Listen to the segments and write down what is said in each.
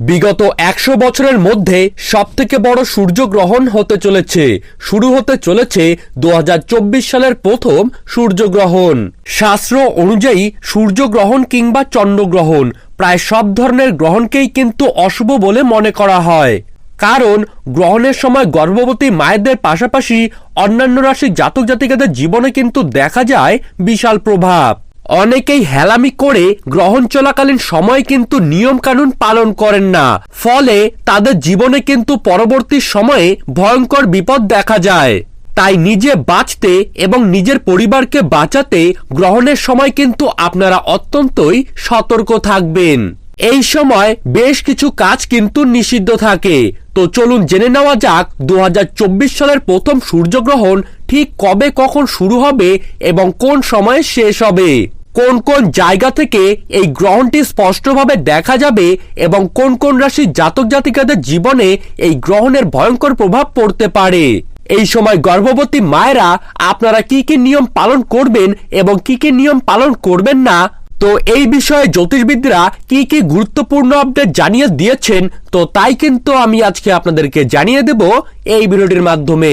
বিগত একশো বছরের মধ্যে সবথেকে বড় সূর্যগ্রহণ হতে চলেছে। শুরু হতে চলেছে দু হাজার চব্বিশ সালের প্রথম সূর্যগ্রহণ। শাস্ত্র অনুযায়ী সূর্যগ্রহণ কিংবা চন্দ্রগ্রহণ প্রায় সব ধরনের গ্রহণকেই কিন্তু অশুভ বলে মনে করা হয়। কারণ গ্রহণের সময় গর্ভবতী মায়েদের পাশাপাশি অন্যান্য রাশির জাতক জাতিকাদের জীবনে কিন্তু দেখা যায় বিশাল প্রভাব। অনেকেই হেলামি করে গ্রহণ চলাকালীন সময় কিন্তু নিয়ম কানুন পালন করেন না। ফলে তাদের জীবনে কিন্তু পরবর্তী সময়ে ভয়ঙ্কর বিপদ দেখা যায়। তাই নিজে বাঁচতে এবং নিজের পরিবারকে বাঁচাতে গ্রহণের সময় কিন্তু আপনারা অত্যন্তই সতর্ক থাকবেন। এই সময় বেশ কিছু কাজ কিন্তু নিষিদ্ধ থাকে। তো চলুন জেনে নেওয়া যাক দু হাজার চব্বিশ সালের প্রথম সূর্যগ্রহণ ঠিক কবে কখন শুরু হবে এবং কোন সময়ে শেষ হবে? কোন কোন জায়গা থেকে এই গ্রহণটি স্পষ্টভাবে দেখা যাবে এবং কোন কোন রাশির জাতক জাতিকাদের জীবনে এই গ্রহণের ভয়ঙ্কর প্রভাব পড়তে পারে? এই সময় গর্ভবতী মায়েরা আপনারা কি কি নিয়ম পালন করবেন এবং কি কি নিয়ম পালন করবেন না? তো এই বিষয়ে জ্যোতিষবিদরা কি কি গুরুত্বপূর্ণ আপডেট জানিয়ে দিয়েছেন, তো তাই কিন্তু আমি আজকে আপনাদেরকে জানিয়ে দেব এই ভিডিওটির মাধ্যমে।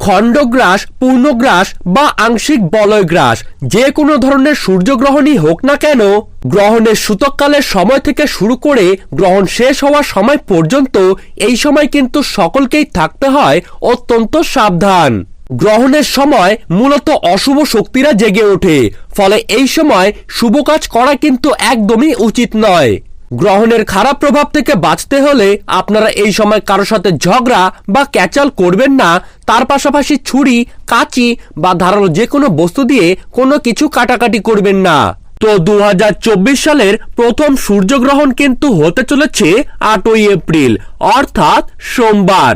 খণ্ডগ্রাস, পূর্ণগ্রাস বা আংশিক বলয়গ্রাস। যে কোনো ধরনের সূর্যগ্রহণই হোক না কেন, গ্রহণের সূতককালের সময় থেকে শুরু করে গ্রহণ শেষ হওয়ার সময় পর্যন্ত এই সময় কিন্তু সকলকেই থাকতে হয় অত্যন্ত সাবধান। গ্রহণের সময় মূলত অশুভ শক্তিরা জেগে ওঠে, ফলে এই সময় শুভ কাজ করা কিন্তু একদমই উচিত নয়। গ্রহণের খারাপ প্রভাব থেকে বাঁচতে হলে আপনারা এই সময় কারও সাথে ঝগড়া বা ক্যাচাল করবেন না। তার পাশাপাশি ছুরি, কাঁচি বা ধারালো যে কোনো বস্তু দিয়ে কোনো কিছু কাটাকাটি করবেন না। তো দু হাজার চব্বিশ সালের প্রথম সূর্যগ্রহণ কিন্তু হতে চলেছে আটই এপ্রিল, অর্থাৎ সোমবার।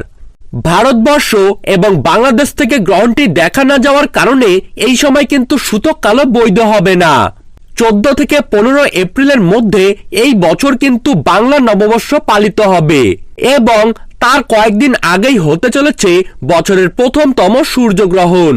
ভারতবর্ষ এবং বাংলাদেশ থেকে গ্রহণটি দেখা না যাওয়ার কারণে এই সময় কিন্তু সূতক কালো বৈধ হবে না। চোদ্দ থেকে পনেরো এপ্রিলের মধ্যে এই বছর কিন্তু বাংলা নববর্ষ পালিত হবে। এবং তার কয়েকদিন আগেই হতে চলেছে বছরের প্রথমতম সূর্যগ্রহণ।